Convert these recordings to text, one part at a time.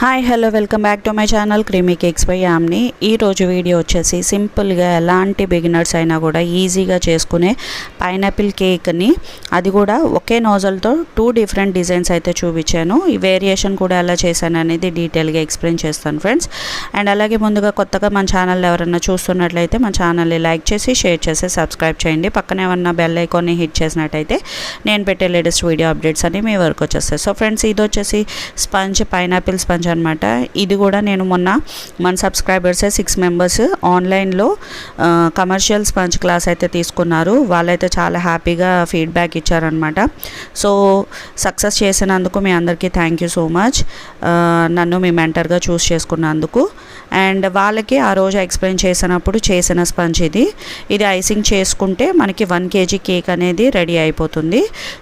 Hi hello welcome back to my channel creamy cakes by Yamini ఈరోజు video వచ్చేసి సింపుల్గా ఎలాంటి బిగినర్స్ అయినా కూడా ఈజీగా చేసుకునే పైనాపిల్ కేక్ని అది కూడా ఒకే నోజల్తో టూ డిఫరెంట్ డిజైన్స్ అయితే చూపించాను. ఈ వేరియేషన్ కూడా ఎలా చేశాను అనేది డీటెయిల్గా ఎక్స్ప్లెయిన్ చేస్తాను ఫ్రెండ్స్ అండ్ అలాగే ముందుగా కొత్తగా మన ఛానల్ ఎవరైనా చూస్తున్నట్లయితే మన ఛానల్ని లైక్ చేసి షేర్ చేసి సబ్స్క్రైబ్ చేయండి. పక్కన ఏమన్నా బెల్ ఐకాన్ని హిట్ చేసినట్టయితే నేను పెట్టే లేటెస్ట్ వీడియో అప్డేట్స్ అన్ని మీ వరకు వచ్చేస్తాయి. సో ఫ్రెండ్స్ ఇది వచ్చేసి స్పంజ్ పైనాపిల్ స్పంజ్ అనమాట ఇది కూడా నేను మొన్న మన సబ్స్క్రైబర్సే సిక్స్ మెంబర్స్ ఆన్లైన్లో కమర్షియల్ స్పంజ్ క్లాస్ అయితే తీసుకున్నారు. వాళ్ళైతే చాలా హ్యాపీగా ఫీడ్బ్యాక్ ఇచ్చారనమాట సో సక్సెస్ చేసినందుకు మీ అందరికీ థ్యాంక్ యూ సో మచ్. నన్ను మీ మెంటర్గా చూస్ చేసుకున్నందుకు. అండ్ వాళ్ళకి ఆ రోజు ఎక్స్ప్లెయిన్ చేసినప్పుడు చేసిన స్పంజ్ ఇది. ఇది ఐసింగ్ చేసుకుంటే మనకి వన్ కేజీ కేక్ అనేది రెడీ అయిపోతుంది.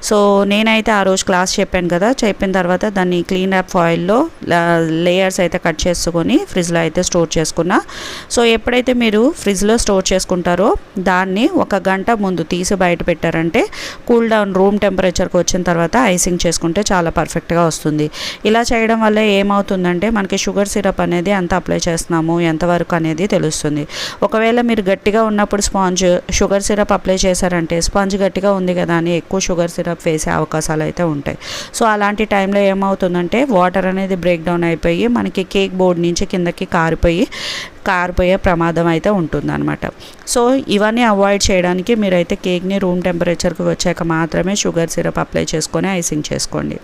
సో నేనైతే ఆ రోజు క్లాస్ చెప్పాను కదా చెప్పిన తర్వాత దాన్ని క్లీన్ అప్ ఫాయిల్లో లేయర్స్ అయితే కట్ చేసుకొని ఫ్రిడ్జ్లో అయితే స్టోర్ చేసుకున్నా. సో ఎప్పుడైతే మీరు ఫ్రిడ్జ్లో స్టోర్ చేసుకుంటారో దాన్ని ఒక గంట ముందు తీసి బయట పెట్టారంటే కూల్ డౌన్ రూమ్ టెంపరేచర్కి వచ్చిన తర్వాత ఐసింగ్ చేసుకుంటే చాలా పర్ఫెక్ట్గా వస్తుంది. ఇలా చేయడం వల్ల ఏమవుతుందంటే మనకి షుగర్ సిరప్ అనేది ఎంత అప్లై చేస్తున్నాము ఎంతవరకు అనేది తెలుస్తుంది. ఒకవేళ మీరు గట్టిగా ఉన్నప్పుడు స్పాంజ్ షుగర్ సిరప్ అప్లై చేశారంటే స్పాంజ్ గట్టిగా ఉంది కదా అని ఎక్కువ షుగర్ సిరప్ వేసే అవకాశాలు అయితే ఉంటాయి. సో అలాంటి టైంలో ఏమవుతుందంటే వాటర్ అనేది బ్రేక్ డౌన్ అయిపోయి మనకి కేక్ బోర్డ్ నుంచి కిందకి కారిపోయి కారిపోయే ప్రమాదం అయితే ఉంటుందన్నమాట. సో ఇవన్నీ అవాయిడ్ చేయడానికి మీరైతే కేక్ని రూమ్ టెంపరేచర్కి వచ్చాక మాత్రమే షుగర్ సిరప్ అప్లై చేసుకొని ఐసింగ్ చేసుకోండి.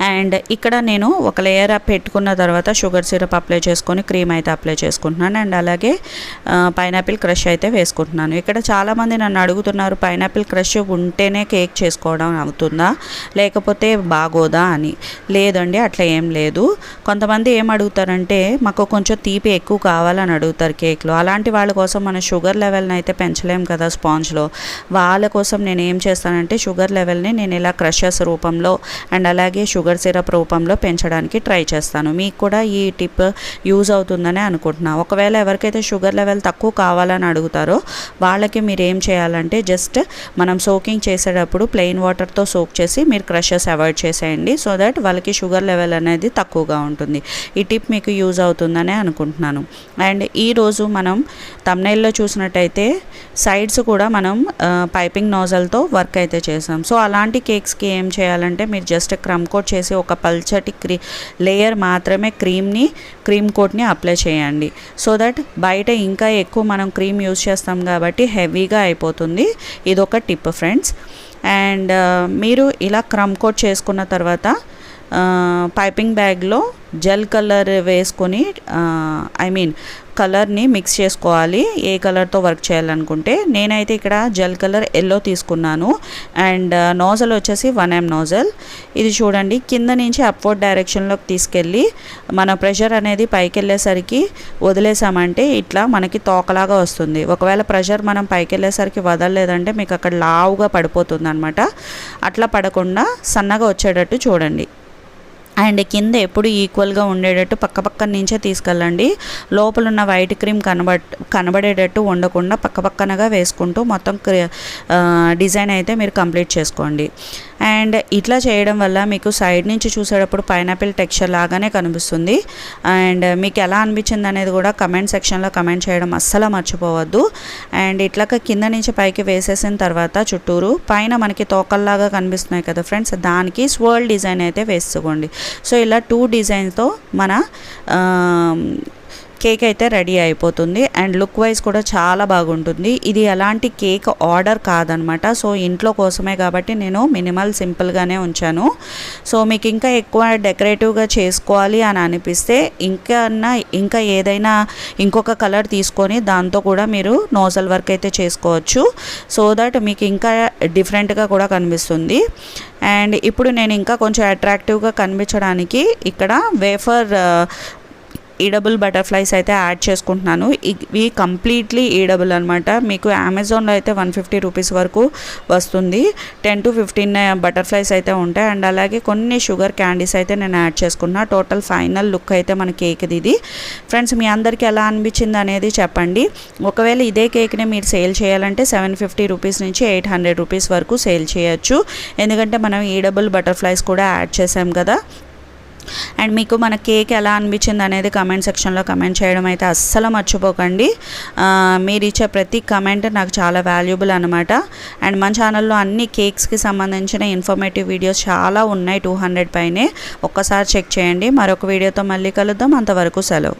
అండ్ ఇక్కడ నేను ఒక లేయర్ పెట్టుకున్న తర్వాత షుగర్ సిరప్ అప్లై చేసుకొని క్రీమ్ అయితే అప్లై చేసుకుంటున్నాను. అండ్ అలాగే పైనాపిల్ క్రష్ అయితే వేసుకుంటున్నాను. ఇక్కడ చాలామంది నన్ను అడుగుతున్నారు పైనాపిల్ క్రష్ ఉంటేనే కేక్ చేసుకోవడం అవుతుందా? లేకపోతే బాగోదా? అని. లేదండి అట్లా ఏం లేదు. కొంతమంది ఏం అడుగుతారంటే మాకు కొంచెం తీపి ఎక్కువ కావాలని అడుగుతారు కేక్లో అలాంటి వాళ్ళ కోసం మన షుగర్ లెవెల్ని అయితే పెంచలేం కదా స్పాంజ్లో వాళ్ళ కోసం నేను ఏం చేస్తానంటే షుగర్ లెవెల్ని నేను ఇలా క్రషెస్ రూపంలో అండ్ అలాగే షుగర్ షుగర్ సిరప్ రూపంలో పెంచడానికి ట్రై చేస్తాను. మీకు కూడా ఈ టిప్ యూజ్ అవుతుందని అనుకుంటున్నాను ఒకవేళ ఎవరికైతే షుగర్ లెవెల్ తక్కువ కావాలని అడుగుతారో వాళ్ళకి మీరు ఏం చేయాలంటే జస్ట్ మనం సోకింగ్ చేసేటప్పుడు ప్లెయిన్ వాటర్తో సోక్ చేసి మీరు క్రషెస్ అవాయిడ్ చేసేయండి. సో దట్ వాళ్ళకి షుగర్ లెవెల్ అనేది తక్కువగా ఉంటుంది. ఈ టిప్ మీకు యూజ్ అవుతుందని అనుకుంటున్నాను. అండ్ ఈరోజు మనం తమ్నైల్లో చూసినట్టయితే సైడ్స్ కూడా మనం పైపింగ్ నోజల్తో వర్క్ అయితే చేసాం. సో అలాంటి కేక్స్కి ఏం చేయాలంటే మీరు జస్ట్ క్రమ్ కోట్ చేసి ఒక పల్చటి క్రీ లేయర్ మాత్రమే క్రీమ్ని క్రీమ్ కోట్ని అప్లై చేయండి. సో దట్ బయట ఇంకా ఎక్కువ మనం క్రీమ్ యూజ్ చేస్తాం కాబట్టి హెవీగా అయిపోతుంది. ఇదొక టిప్ ఫ్రెండ్స్. అండ్ మీరు ఇలా క్రమ్ కోట్ చేసుకున్న తర్వాత పైపింగ్ బ్యాగ్లో జెల్ కలర్ వేసుకొని ఐ మీన్ కలర్ని మిక్స్ చేసుకోవాలి. ఏ కలర్తో వర్క్ చేయాలనుకుంటే. నేనైతే ఇక్కడ జెల్ కలర్ ఎల్లో తీసుకున్నాను. అండ్ నోజల్ వచ్చేసి వన్ ఎం నోజల్. ఇది చూడండి కింద నుంచి అప్వర్డ్ డైరెక్షన్లోకి తీసుకెళ్ళి మన ప్రెషర్ అనేది పైకి వెళ్ళేసరికి వదిలేసామంటే ఇట్లా మనకి తోకలాగా వస్తుంది. ఒకవేళ ప్రెషర్ మనం పైకి వెళ్ళేసరికి వదలలేదంటే మీకు అక్కడ లావుగా పడిపోతుంది అనమాట అట్లా పడకుండా సన్నగా వచ్చేటట్టు చూడండి. అండ్ కింద ఎప్పుడు ఈక్వల్గా ఉండేటట్టు పక్క పక్కన నుంచే తీసుకెళ్ళండి. లోపల ఉన్న వైట్ క్రీమ్ కనబ కనబడేటట్టు ఉండకుండా పక్క పక్కనగా వేసుకుంటూ మొత్తం డిజైన్ అయితే మీరు కంప్లీట్ చేసుకోండి. అండ్ ఇట్లా చేయడం వల్ల మీకు సైడ్ నుంచి చూసేటప్పుడు పైనాపిల్ టెక్స్చర్ లాగానే కనిపిస్తుంది. అండ్ మీకు ఎలా అనిపించింది అనేది కూడా కమెంట్ సెక్షన్లో కమెంట్ చేయడం అస్సలు మర్చిపోవద్దు. అండ్ ఇట్లాక కింద నుంచి పైకి వేసేసిన తర్వాత చుట్టూరు పైన మనకి తోకల్లాగా కనిపిస్తున్నాయి కదా ఫ్రెండ్స్ దానికి స్వర్ల్ డిజైన్ అయితే వేసుకోండి. సో ఇలా టూ డిజైన్తో మన కేక్ అయితే రెడీ అయిపోతుంది. అండ్ లుక్ వైజ్ కూడా చాలా బాగుంటుంది. ఇది ఎలాంటి కేక్ ఆర్డర్ కాదనమాట. సో ఇంట్లో కోసమే కాబట్టి నేను మినిమల్ సింపుల్గానే ఉంచాను. సో మీకు ఇంకా ఎక్కువ డెకరేటివ్గా చేసుకోవాలి అని అనిపిస్తే ఇంకా ఇంకా ఏదైనా ఇంకొక కలర్ తీసుకొని దాంతో కూడా మీరు నోజల్ వర్క్ అయితే చేసుకోవచ్చు. సో దట్ మీకు ఇంకా డిఫరెంట్గా కూడా కనిపిస్తుంది. అండ్ ఇప్పుడు నేను ఇంకా కొంచెం అట్రాక్టివ్గా కనిపించడానికి ఇక్కడ వేఫర్ ఈడబుల్ బటర్ఫ్లైస్ అయితే యాడ్ చేసుకుంటున్నాను. ఇవి కంప్లీట్లీ ఈడబుల్ అనమాట మీకు అమెజాన్లో అయితే వన్ ఫిఫ్టీ రూపీస్ వరకు వస్తుంది. టెన్ టు ఫిఫ్టీన్ బటర్ఫ్లైస్ అయితే ఉంటాయి. అండ్ అలాగే కొన్ని షుగర్ క్యాండీస్ అయితే నేను యాడ్ చేసుకున్నా. టోటల్ ఫైనల్ లుక్ అయితే మన కేక్ది ఇది. ఫ్రెండ్స్ మీ అందరికీ ఎలా అనిపించింది అనేది చెప్పండి. ఒకవేళ ఇదే కేక్ని మీరు సేల్ చేయాలంటే సెవెన్ ఫిఫ్టీ రూపీస్ నుంచి ఎయిట్ హండ్రెడ్ రూపీస్ వరకు సేల్ చేయొచ్చు. ఎందుకంటే మనం ఈడబుల్ బటర్ఫ్లైస్ కూడా యాడ్ చేసాం కదా. అండ్ మీకు మన కేక్ ఎలా అనిపించింది అనేది కమెంట్ సెక్షన్లో కమెంట్ చేయడం అయితే అస్సలు మర్చిపోకండి. మీరు ఇచ్చే ప్రతి కమెంట్ నాకు చాలా వాల్యుబుల్ అనమాట అండ్ మన ఛానల్లో అన్ని కేక్స్కి సంబంధించిన ఇన్ఫర్మేటివ్ వీడియోస్ చాలా ఉన్నాయి టూ హండ్రెడ్ పైనే. ఒక్కసారి చెక్ చేయండి. మరొక వీడియోతో మళ్ళీ కలుద్దాం. అంతవరకు సెలవు.